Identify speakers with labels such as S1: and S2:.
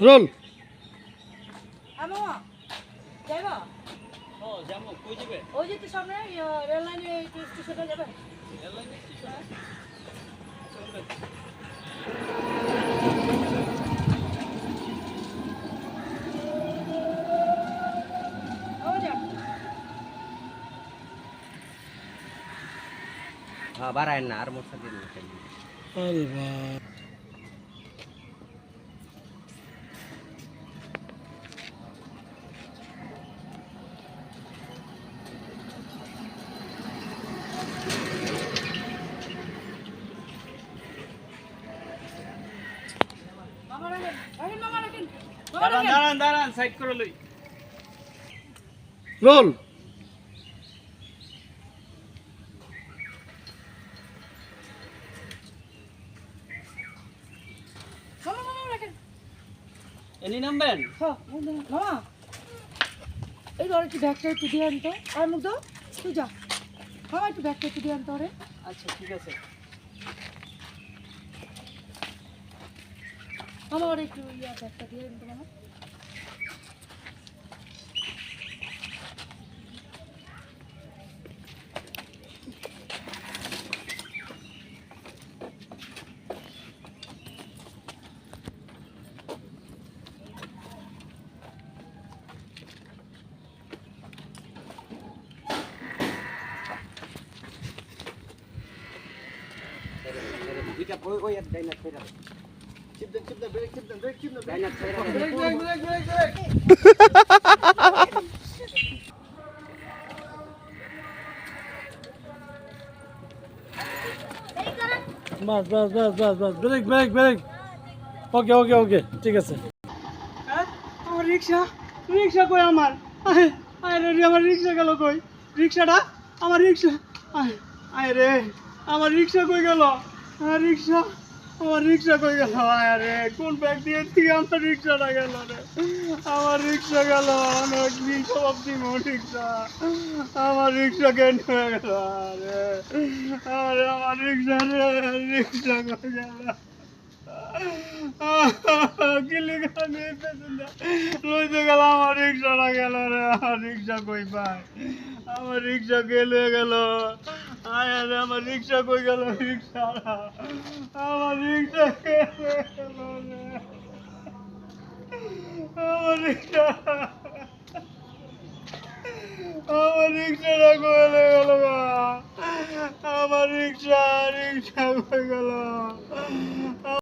S1: Role.
S2: হ্যাঁ। বাড়ায় না আর মশা দিন
S3: দাঁড়ান দাঁড়ান সাইড করে লই।
S1: রোল।
S3: এনি নামবেন?
S4: হ্যাঁ মামা এই ধর একটু ব্যাগটা একটু দিয়ে আনতো। আর মুখ দাও তুই যা। মামা একটু ব্যাগটা একটু দিয়ে আনতো
S3: আচ্ছা ঠিক আছে।
S4: মামা ওর একটু ইয়া ব্যাগটা দিয়ে আনতো মামা
S2: দুইটা ওই ওই ডাইনার ছেড়ে চিপ
S1: বাস বাস বাস বাস বাস brake brake brake okay okay okay ঠিক আছে।
S3: হ্যাঁ? আমার রিক্সা রিক্সা কই আমার? আয় আয় রে আমার রিক্সা গেল কই? রিক্সাটা আমার রিক্সা আয় আয় রে আমার রিক্সা কই গেল? রিক্সা আমার রিক্সা কই গেল? আয় রে কোন ব্যাগ দিয়ে থেকে আমার রিক্সাটা গেল রে? আমার রিক্সা গেল, অনেক দিন সব দিন রিক্সা। আমার রিক্সা কেন হয়ে গেল? আরে আরে, আমার রিক্সা রে, রিক্সা কই গেল? লইতে গেল, আমার রিক্সাটা গেল রে, আমার রিক্সা কই পাই আমার রিক্সা গেলে, গেল। আয় রে আমার রিক্সা কই গেল? রিক্সা। আমার রিক্সা আমার রিক্সা। আমার রিক্সাটা কইলে গেল কই গেল?